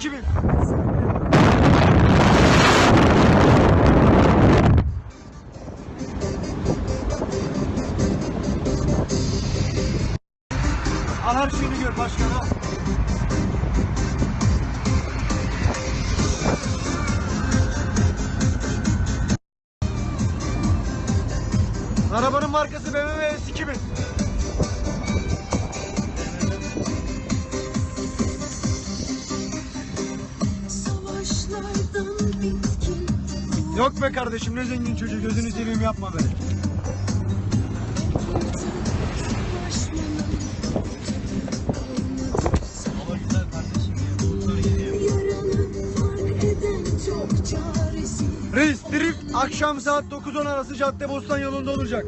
2000. Al her şeyini gör başkanım. Arabanın markası BMW S2000. Yok be kardeşim ne zengin çocuğu gözünü seveyim yapma be. Yaranı fark eden çok çaresiz Reis drift akşam saat 9-10 arası cadde bostan yolunda olacak.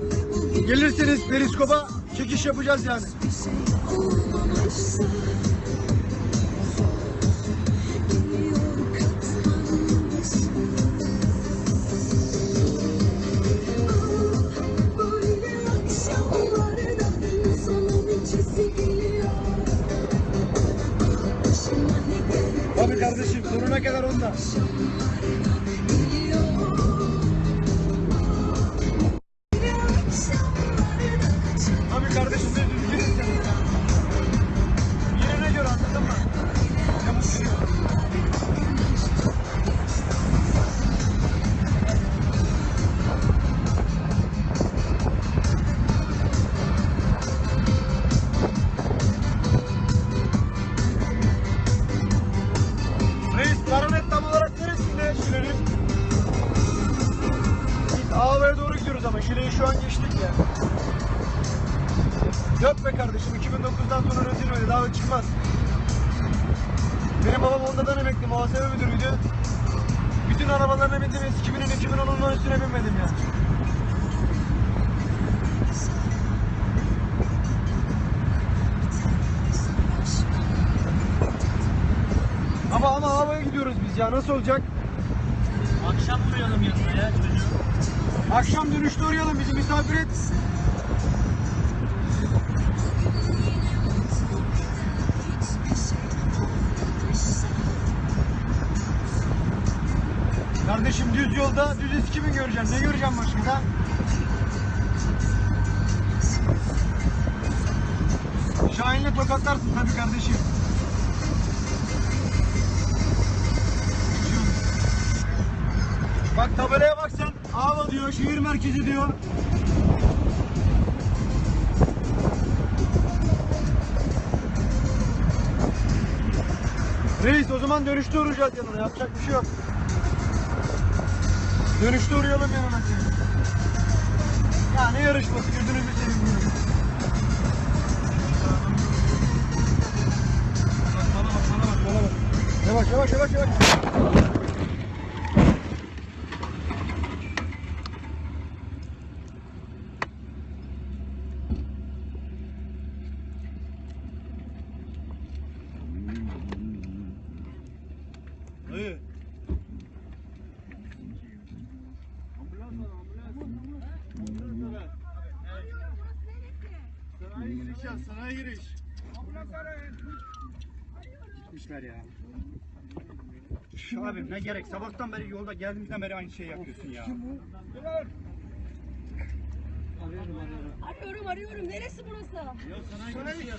Gelirseniz periskopa çekiş yapacağız yani. Tabii kardeşim sonuna kadar onda. Doğru gidiyoruz ama Şile'yi şu an geçtik ya. Yok kardeşim 2009'dan sonra üretilmedi daha da çıkmaz. Benim babam Honda'dan emekli muhasebe müdürüydü. Bütün arabalarına bindim S2000'in 2010'un üstüne binmedim ya. Ama ama havaya gidiyoruz biz ya nasıl olacak? Akşam uğrayalım yanına ya çocuğu. Akşam dönüşte uğrayalım bizi misafir et. Kardeşim düz yolda düz eski mi göreceğim? Ne göreceğim başka da? Şahin'le tokatlarsın tabii kardeşim. Tabelaya bak sen. Ağla diyor, şehir merkezi diyor. Reis o zaman dönüşte uğrayacağız yanına. Yapacak bir şey yok. Dönüşte uğrayalım yanına seni. Ya ne yarışması gözünüzü seveyim. bana bak. Yavaş yavaş yavaş yavaş. Dayı. Ambulans var ambulans. Ambulans var. Sanayi giriş ya sanayi giriş. Ambulans arayın. Gitmişler ya. Abi ne gerek? Sabahtan beri yolda geldiğimizden beri aynı şeyi yapıyorsun ya. Arıyorum arıyorum. Neresi burası? Ya sanayi giriş ya.